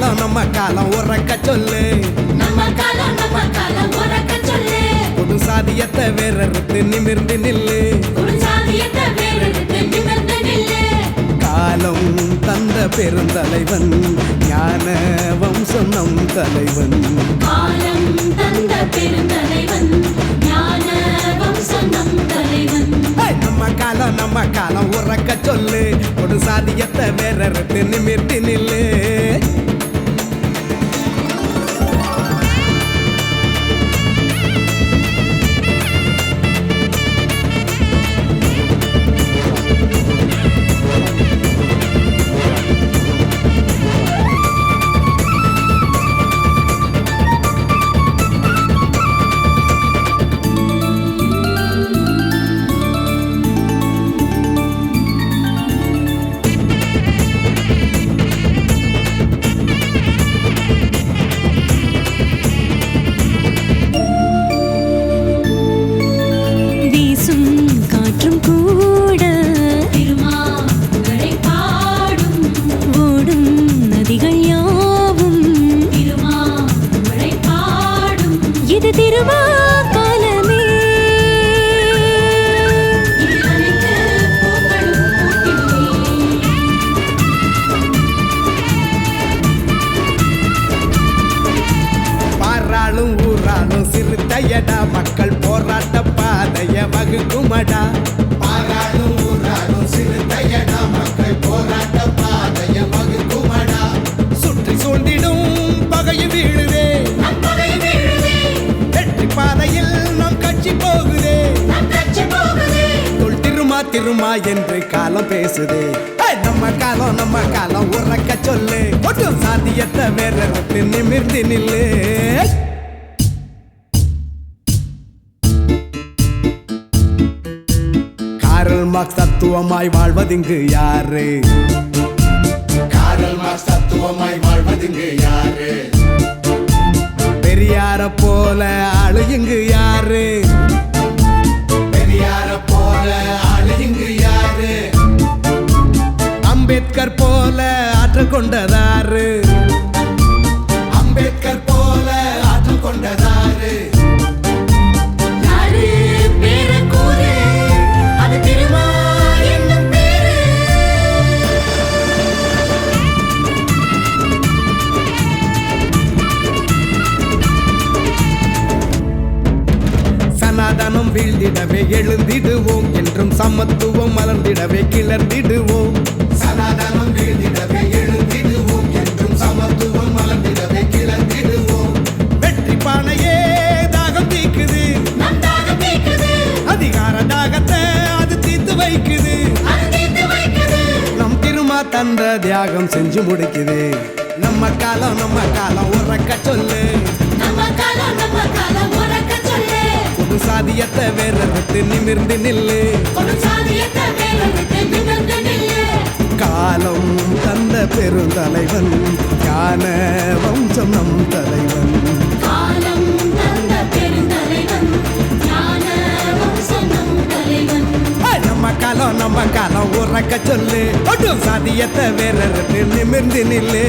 காலம் நம்ம காலம் உறக்க சொல்லு. நம்ம காலம் நம்ம காலம் உறக்க சொல்லு. பொது சாதியத்தை வேறறுத்து நிமிர்ந்து நில்லு. குருசாதியத்தை வேறெடுத்து நிமிர்ந்து நில்லு. காலம் தந்த பெருந்தலைவன் ஞான வம்சம் நம் தலைவன். காலம் தந்த பெருந்தலைவன் ஞான வம்சம் நம் தலைவன் நம்ம காலம் நம்ம காலம் உறக்க சொல்லு. ஒரு சாதியத்தை வேறறுத்து நிமிர்ந்து நில்லு. வகுக்குமடா பாராளும் ஊராளும் சிறுத்தையடா மக்கள் போராட்ட பாதைய வகுக்குமடா சுற்றி சூழ்ந்திடும் பகையை வீழுதே. வெற்றி பாதையில் நம் கட்சி போகுதே. திருமா திருமா என்று காலம் பேசுதே. நம்ம காலம் நம்ம காலம் உறக்க சொல்லு. ஒட்டு சாதியத்தை வேறறுத்து நிமிர்ந்து நில்லு. மார்க்ஸ் தத்துவமாய் வாழ்வதிங்கு யாரு? காரல் மார்க்ஸ் தத்துவமாய் வாழ்வதிங்கு யாரு? பெரியார போல இங்கு யாரு? பெரியார போல இங்கு யாரு? அம்பேத்கர் போல ஆற்றல் கொண்டதாரு? வீழ்ந்திடவே எழுந்திடுவோம் என்றும் சமத்துவம் மலர்ந்திடவே கிளர்ந்திடுவோம். சனாதனம் வீழ்ந்திடவே எழுந்திடுவோம் என்றும் சமத்துவம் மலர்ந்திடவே கிளர்ந்திடுவோம். வெற்றி பானையே தாகம் தீக்குது. அதிகார தாகத்தை அது தீர்த்து வைக்குது. நம் திருமா தந்த தியாகம் செஞ்சு முடிக்குது. நம்ம காலம் நம்ம காலம் உறக்க சொல்லு. நம்ம காலம் நம்ம காலம். புது சாதியத்தை வேறறுத்து நிமிர்ந்து நில்லு. குருசாதியத்தை வேறெடுத்து நிமிர்ந்து நில்லு. காலம் தந்த பெருந்தலைவன் ஞான வம்சம் நம் தலைவன். நம்ம காலம் நம்ம காலம் உறக்க சொல்லு. ஒட்டும் சாதியத்தை வேறறுத்து நிமிர்ந்து நில்லு.